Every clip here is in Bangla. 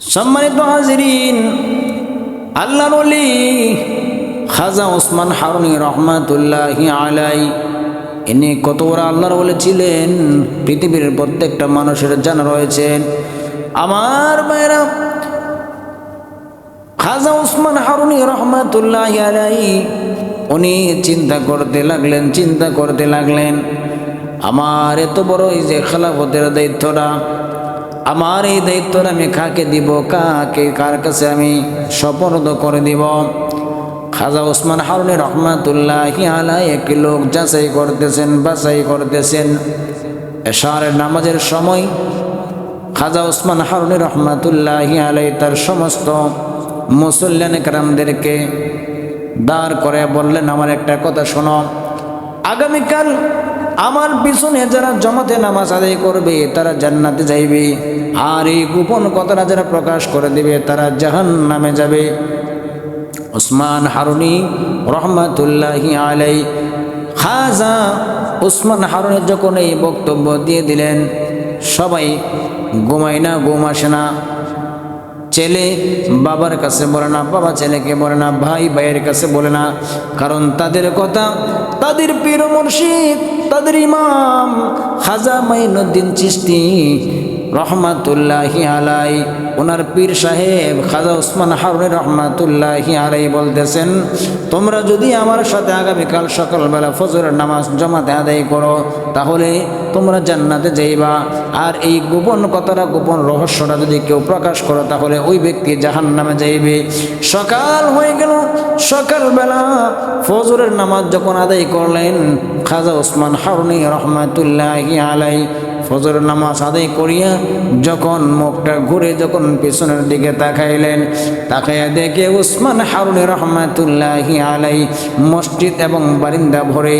সম্মানিত হাজিরিন, আল্লাহর অলি খাজা ওসমান হারুনি রহমাতুল্লাহি আলাই ইনি কত বড় আল্লাহর বলেছিলেন পৃথিবীর প্রত্যেকটা মানুষের জানা রয়েছেন আমার বাইরা খাজা ওসমান হারুনি রহমাতুল্লাহ আলাই উনি চিন্তা করতে লাগলেন, চিন্তা করতে লাগলেন, আমার এত বড় এই যে খেলাফতের দায়িত্বটা আমার এই দায়িত্বটা আমি কাকে দিব? কাকে, কার কাছে আমি সপর্দ করে দিব? খাজা ওসমান হারুনি রহমাতুল্লাহ আলাই একটি লোক যাচাই করতেছেন, বাছাই করতেছেন। এশারের নামাজের সময় খাজা ওসমান হারুনি রহমাতুল্লাহ আলাই তার সমস্ত মুসল্লান কারামদেরকে দাঁড় করে বললেন, আমার একটা কথা শোনো। আগামীকাল আমার পিছনে যারা জমাতে নামাজ আদায় করবে, তারা জান্নাতে যাইবে। আর এই গোপন কথাটা যারা প্রকাশ করে দিবে, তারা জাহান নামে যাবে। ওসমান হারুনি রহমাতুল্লাহি আলাই খাজা ওসমান হারুনি যখন এই বক্তব্য দিয়ে দিলেন, সবাই ঘুমায় না, ঘুম আসে না। ছেলে বাবার কাছে বলে না, বাবা ছেলেকে বলে না, ভাই ভাইয়ের কাছে বলে না। কারণ তাদের কথা, তাদের পীর মুর্শিদ তাদের ইমাম খাজা মাইনুদ্দিন চিস্তি রহমাতুল্লাহি আলাই ওনার পীর সাহেব খাজা উসমান হারুন রহমাতুল্লাহি আলাই বলতেছেন, তোমরা যদি আমার সাথে আগামীকাল সকালবেলা ফজরের নামাজ জমাতে আদায় করো, তাহলে তোমরা জান্নাতে যাইবা। আর এই গোপন কথাটা, গোপন রহস্যটা যদি কেউ প্রকাশ করো, তাহলে ওই ব্যক্তি জাহান নামে যাইবে। সকাল হয়ে গেল, সকালবেলা ফজরের নামাজ যখন আদায় করলেন, খাজা ওসমান হারুনি রহমাতুল্লাহি আলাই ফজরের নামাজ আদায় করিয়া যখন মুখটা ঘুরে যখন পিছনের দিকে তাকাইলেন, তাকাইয়া দেখে উসমান হারুনি রহমাতুল্লাহি আলাই মসজিদ এবং বারিন্দা ভরে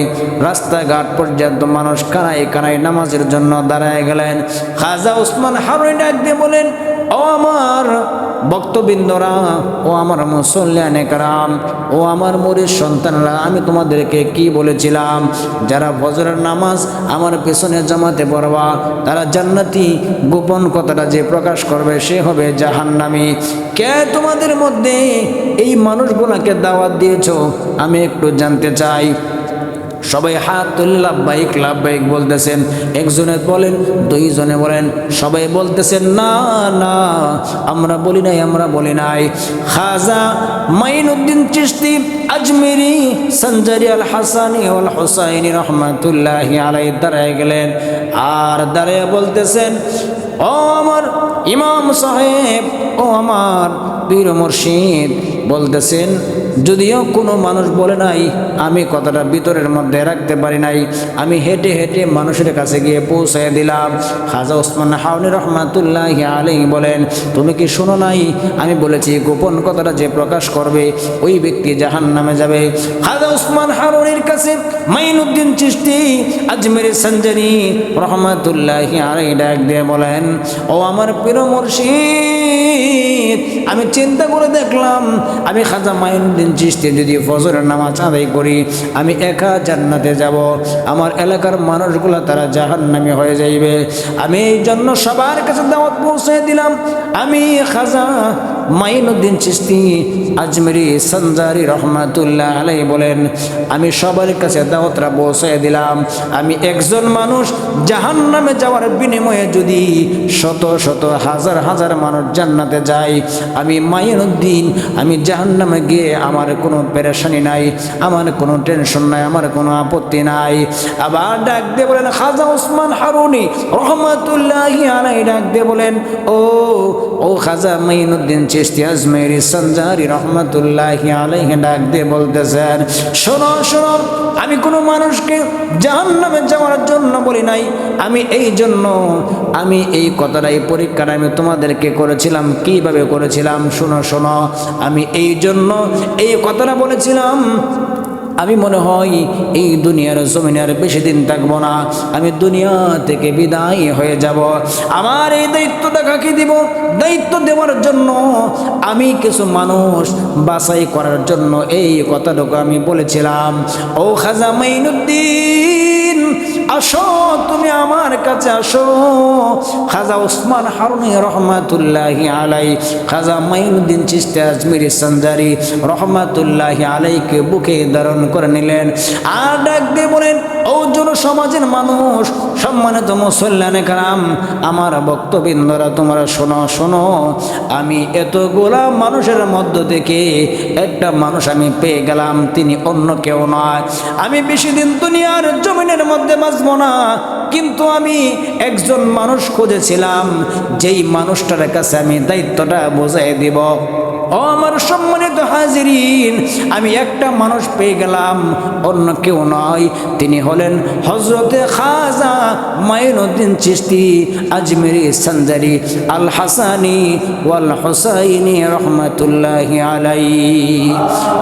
রাস্তাঘাট পর্যন্ত মানুষ কানাই কানাই নামাজের জন্য দাঁড়ায় গেলেন। খাজা উসমান হারুনি ডাক দিয়ে বলেন ও আমার বক্তবৃন্দরা ও আমার মুসল্লানে কারাম ও আমার মরির সন্তানরা, আমি তোমাদেরকে কি বলেছিলাম? যারা ফজরের নামাজ আমার পেছনে জামাতে পড়বা, তারা জান্নাতি গোপন কথাটা যে প্রকাশ করবে, সে হবে জাহান্নামি। কে তোমাদের মধ্যে এই মানুষগুলোকে দাওয়াত দিয়েছ? আমি একটু জানতে চাই। সবাই হাত লাভবাহিক লাভবাহিক বলতেছেন। একজনে বলেন, দুইজনে বলেন, সবাই বলতেছেন, না না, আমরা বলি নাই, আমরা বলি নাই। খাজা মাইনুদ্দিন চিস্তি আজমেরি সঞ্জারি আল হাসানি ওল হোসাইনি রহমাতুল্লাহি আলাই দাঁড়ায় গেলেন আর দাঁড়ায় বলতেছেন, ও আমার ইমাম সাহেব, ও আমার বীর মুর্শিদ। বলতেছেন যদিও কোনো মানুষ বলে নাই, আমি কথাটা ভিতরের মধ্যে রাখতে পারি নাই। আমি হেঁটে হেঁটে মানুষের কাছে গিয়ে পৌঁছায় দিলাম। খাজা ওসমান হাউনি রহমাতুল্লাহ আলী বলেন, তুমি কি শোনো নাই? আমি বলেছি, গোপন কথাটা যে প্রকাশ করবে, ওই ব্যক্তি জাহান নামে যাবে। খাজা ওসমান হারুনির কাছে মাইনুদ্দিন চিস্তি আজমের সঞ্জানি রহমাতুল্লাহ আলী ডাক দিয়ে বলেন, ও আমার প্রিয় মুর্শিদ আমি চিন্তা করে দেখলাম, আমি খাজা মাইনুদ্দিন চিস্তি যদি ফজরের নামাজ আদায় করি, আমি একা জান্নাতে যাব। আমার এলাকার মানুষগুলো তারা জাহান্নামি হয়ে যাইবে। আমি এই জন্য সবার কাছে দাওয়াত পৌঁছে দিলাম। আমি খাজা মাইনুদ্দিন চিস্তি আজমেরি সঞ্জারি রহমাতুল্লাহ আলাই বলেন, আমি সবার কাছে দাওয়াতরা পৌঁছে দিলাম। আমি একজন মানুষ জাহান নামে যাওয়ার বিনিময়ে যদি শত শত হাজার হাজার মানুষ জান্নাতে যায়, আমি মাইনুদ্দিন, আমি জাহান নামে গিয়ে আমার কোনো পেরেশানি নাই, আমার কোনো টেনশন নাই, আমার কোনো আপত্তি নাই। আবার ডাক দিয়ে বলেন, খাজা ওসমান হারুনি রহমাতুল্লাহ আলাই ডাক দিয়ে বলেন, ও ও খাজা মাইনুদ্দিন চিস্তি আজমেরি সঞ্জারি রহমতুল্লাহ আলহে ডাক দিয়ে বলতেছেন, শোনো শোনো, আমি কোনো মানুষকে জাহান নামে যাওয়ার জন্য বলি নাই। আমি এই জন্য, আমি এই কথাটা, এই পরীক্ষাটা আমি তোমাদেরকে করেছিলাম। কীভাবে করেছিলাম? শোনো শোনো, আমি এই জন্য এই কথাটা বলেছিলাম। আমি মনে হয় এই দুনিয়ার জমিনে আর বেশি দিন থাকব না। আমি দুনিয়া থেকে বিদায় হয়ে যাব। আমার এই দায়িত্বটা কাকে দিব? দায়িত্ব দেওয়ার জন্য আমি কিছু মানুষ বাছাই করার জন্য এই কথাটুকু আমি বলেছিলাম। ও খাজা মাইনুদ্দিন আসো, তুমি আমার কাছে আসো। খাজা ওসমান হারুনি রহমাতুল্লাহি আলাই, খাজা মাইনুদ্দিন চিস্তা আজমির সঞ্জারি রহমাতুল্লাহি আলাইকে বুকে ধারণ করে নিলেন। আর ডাক দিয়ে বলেন ও সমাজের মানুষ, সম্মানিত মুসল্লানে কারাম, আমার বক্তবৃন্দরা তোমরা শোনো শোনো। আমি এত এতগুলা মানুষের মধ্য থেকে একটা মানুষ আমি পেয়ে গেলাম, তিনি অন্য কেউ নয়। আমি বেশি দিন দুনিয়ার জমিনের মধ্যে বাঁচব না, কিন্তু আমি একজন মানুষ খুঁজেছিলাম, যেই মানুষটার কাছে আমি দায়িত্বটা বোঝাই দিব। ও আমার সম্মানিত হাজিরিন, আমি একটা মানুষ পেয়ে গেলাম, অন্য কেউ নয়। তিনি হলেন হজরতে খাজা মাইনুদ্দিন চিস্তি আজমেরি সঞ্জারি আল হাসানি ওয়াল হোসাইনি রহমতুল্লাহ আলাই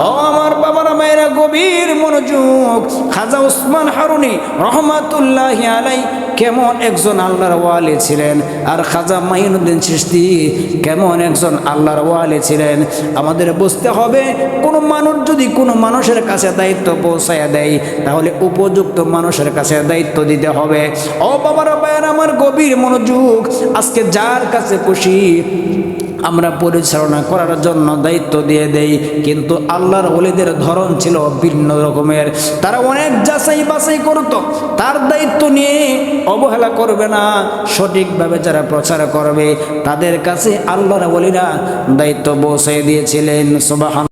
ও আমার বাবারা মায়েরা, গভীর মনোযোগ, খাজা উসমান হারুনি রহমাতুল্লাহ আলাই কেমন একজন আল্লাহর ওয়ালি ছিলেন? আর খাজা মাহিনুদ্দিন সৃষ্টি কেমন একজন আল্লাহর ওয়ালি ছিলেন? আমাদের বুঝতে হবে, কোনো মানুষ যদি কোনো মানুষের কাছে দায়িত্ব পৌঁছায় দেয়, তাহলে উপযুক্ত মানুষের কাছে দায়িত্ব দিতে হবে। ও বাবার বায়ের আমার গভীর মনোযোগ। আজকে যার কাছে খুশি আমরা পরিচালনা করার জন্য দায়িত্ব দিয়ে দেই। কিন্তু আল্লাহর অলিদের ধরন ছিল ভিন্ন রকমের। তারা অনেক যাচাই বাছাই করত। তার দায়িত্ব নিয়ে অবহেলা করবে না। সঠিকভাবে যারা প্রচার করবে, তাদের কাছে আল্লাহর অলিরা দায়িত্ব পৌঁছে দিয়েছিলেন। সুবাহ